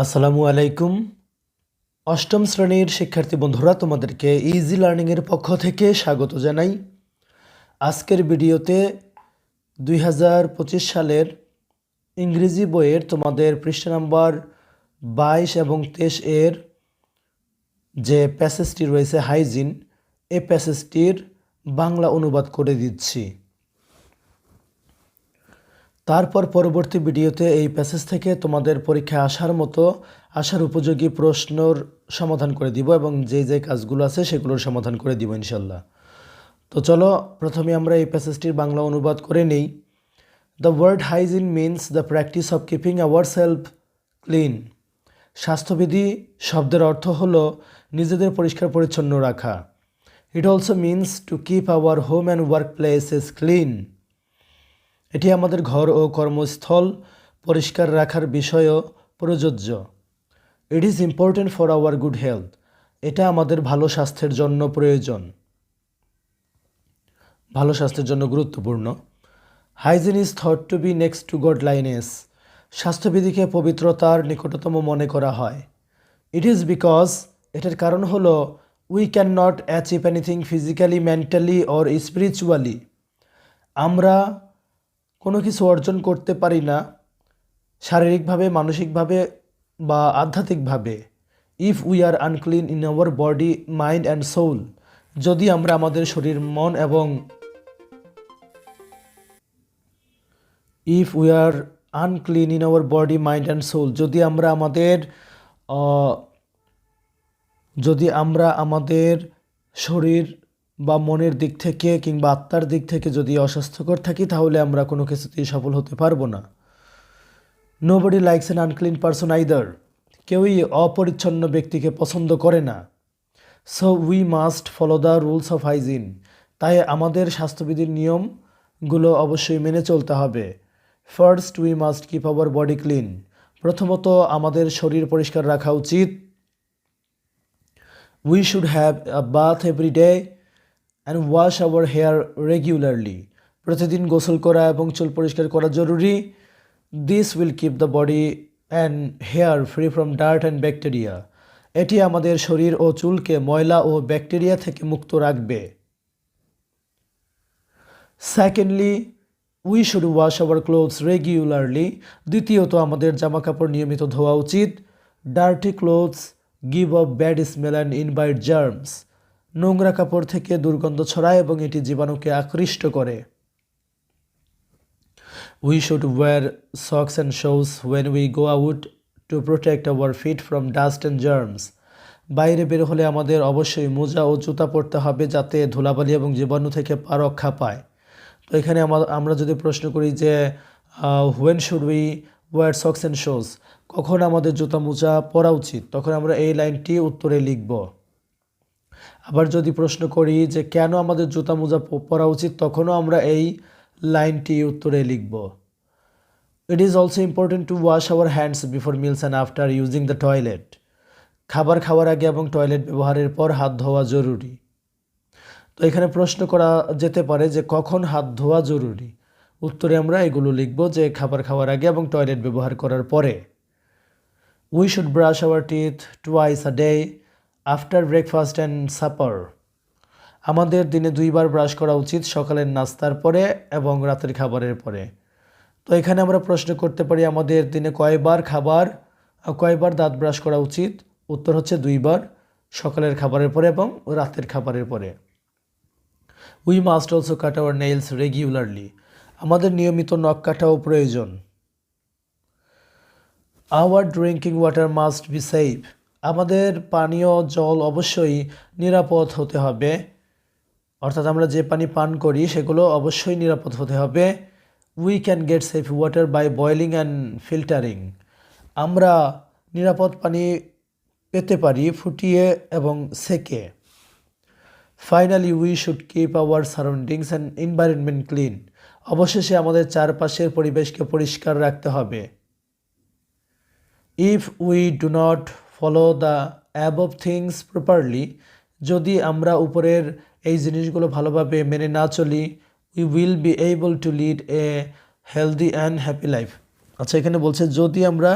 আসসালামু আলাইকুম। অষ্টম শ্রেণির শিক্ষার্থী বন্ধুরা, তোমাদেরকে ইজি লার্নিংয়ের পক্ষ থেকে স্বাগত জানাই। আজকের ভিডিওতে দুই হাজার পঁচিশ সালের ইংরেজি বইয়ের তোমাদের পৃষ্ঠা নাম্বার বাইশ এবং তেইশ এর যে প্যাসেজটি রয়েছে হাইজিন এ প্যাসেজটির বাংলা অনুবাদ করে দিচ্ছি। তারপর পরবর্তী ভিডিওতে এই প্যাসেজ থেকে তোমাদের পরীক্ষায় আসার মতো আসার উপযোগী প্রশ্নর সমাধান করে দিব এবং যে যে কাজগুলো আছে সেগুলোর সমাধান করে দিব ইনশাল্লাহ। তো চলো, প্রথমে আমরা এই প্যাসেজটির বাংলা অনুবাদ করে নেই। The word hygiene means the practice of keeping our self clean স্বাস্থ্যবিধি শব্দের অর্থ হল নিজেদের পরিষ্কার পরিচ্ছন্ন রাখা। It also means to keep our home and work places clean এটি আমাদের ঘর ও কর্মস্থল পরিষ্কার রাখার বিষয়ও প্রযোজ্য। It is important for our good health এটা আমাদের ভালো স্বাস্থ্যের জন্য প্রয়োজন। ভালো স্বাস্থ্যের জন্য গুরুত্বপূর্ণ। Hygiene is thought to be next to godliness স্বাস্থ্যবিধিকে পবিত্রতার নিকটতম মনে করা হয়। ইট ইজ বিকজ এটার কারণ হলো we can not achieve anything physically mentally or spiritually আমরা কোনো কিছু অর্জন করতে পারি না, শারীরিকভাবে, মানসিকভাবে বা আধ্যাত্মিকভাবে if we are unclean in our body mind and soul যদি আমরা আমাদের শরীর, মন এবং if we are unclean in our body mind and soul যদি আমরা আমাদের যদি আমরা আমাদের শরীর বা মনের দিক থেকে কিংবা আত্মার দিক থেকে যদি অস্বাস্থ্যকর থাকি, তাহলে আমরা কোনো কিছুতেই সফল হতে পারব না। Nobody likes an unclean person either কেউই অপরিচ্ছন্ন ব্যক্তিকে পছন্দ করে না। So we must follow the rules of hygiene তাই আমাদের স্বাস্থ্যবিধির নিয়মগুলো অবশ্যই মেনে চলতে হবে। First we must keep our body clean প্রথমত, আমাদের শরীর পরিষ্কার রাখা উচিত। We should have a bath every day and wash our hair regularly প্রতিদিন গোসল করা এবং চুল পরিষ্কার করা জরুরি। This will keep the body and hair free from dirt and bacteria এটি আমাদের শরীর ও চুলকে ময়লা ও ব্যাকটেরিয়া থেকে মুক্ত রাখবে। Secondly we should wash our clothes regularly দ্বিতীয়ত, আমাদের জামা কাপড় নিয়মিত ধোয়া উচিত। Dirty clothes give off bad smell and invite germs নোংরা কাপড় থেকে দুর্গন্ধ ছড়ায় এবং এটি জীবাণুকে আকৃষ্ট করে। We should wear socks and shoes when we go out to protect our feet from dust and germs বাইরে বের হলে আমাদের অবশ্যই মোজা ও জুতা পরতে হবে যাতে ধুলাবালি এবং জীবাণু থেকে পা রক্ষা পায়। তো এখানে আমরা যদি প্রশ্ন করি যে when should we wear socks and shoes কখন আমাদের জুতা মোজা পরা উচিত? তখন আমরা এই লাইনটি উত্তরে লিখব। আবার যদি প্রশ্ন করি যে কেন আমাদের জুতা মোজা পরা উচিত, তখনও আমরা এই লাইনটি উত্তরে লিখব। It is also important to wash our hands before meals and after using the toilet খাবার খাওয়ার আগে এবং টয়লেট ব্যবহারের পর হাত ধোয়া জরুরি। তো এখানে প্রশ্ন করা যেতে পারে যে কখন হাত ধোয়া জরুরি? উত্তরে আমরা এগুলো লিখব যে খাবার খাওয়ার আগে এবং টয়লেট ব্যবহার করার পরে। We should brush our teeth twice a day after breakfast and supper আমাদের দিনে দুইবার ব্রাশ করা উচিত সকালের নাস্তার পরে এবং রাতের খাবারের পরে। তো এখানে আমরা প্রশ্ন করতে পারি, আমাদের দিনে কয়বার খাবার কয়বার দাঁত ব্রাশ করা উচিত? উত্তর হচ্ছে দুইবার, সকালের খাবারের পরে এবং রাতের খাবারের পরে। We must also cut our nails regularly আমাদের নিয়মিত নখ কাটাও প্রয়োজন। Our drinking water must be safe আমাদের পানীয় জল অবশ্যই নিরাপদ হতে হবে। অর্থাৎ আমরা যে পানি পান করি, সেগুলো অবশ্যই নিরাপদ হতে হবে। We can get safe water by boiling and filtering আমরা নিরাপদ পানি পেতে পারি ফুটিয়ে এবং সেকে। Finally we should keep our surroundings and environment clean অবশেষে আমাদের চারপাশের পরিবেশকে পরিষ্কার রাখতে হবে। If we do not follow the above things properly যদি আমরা উপরের এই জিনিসগুলো ভালোভাবে মেনে না চলি we will be able to lead a healthy and happy life আচ্ছা এখানে বলছে, যদি আমরা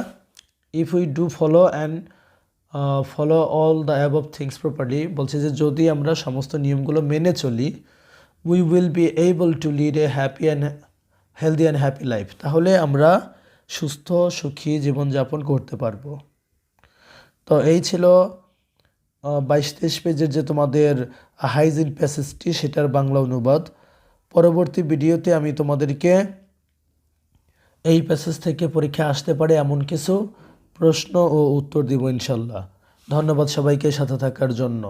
if we do follow and follow all the above things properly বলছে যে যদি আমরা সমস্ত নিয়মগুলো মেনে চলি we will be able to lead a happy and healthy and happy life তাহলে আমরা সুস্থ, সুখী জীবনযাপন করতে পারব। তো এই ছিল বাইশ তেইশ পেজের যে তোমাদের হাইজিন প্যাসেজটি, সেটার বাংলা অনুবাদ। পরবর্তী ভিডিওতে আমি তোমাদেরকে এই প্যাসেজ থেকে পরীক্ষা আসতে পারে এমন কিছু প্রশ্ন ও উত্তর দিব ইনশাল্লাহ। ধন্যবাদ সবাইকে সাথে থাকার জন্য।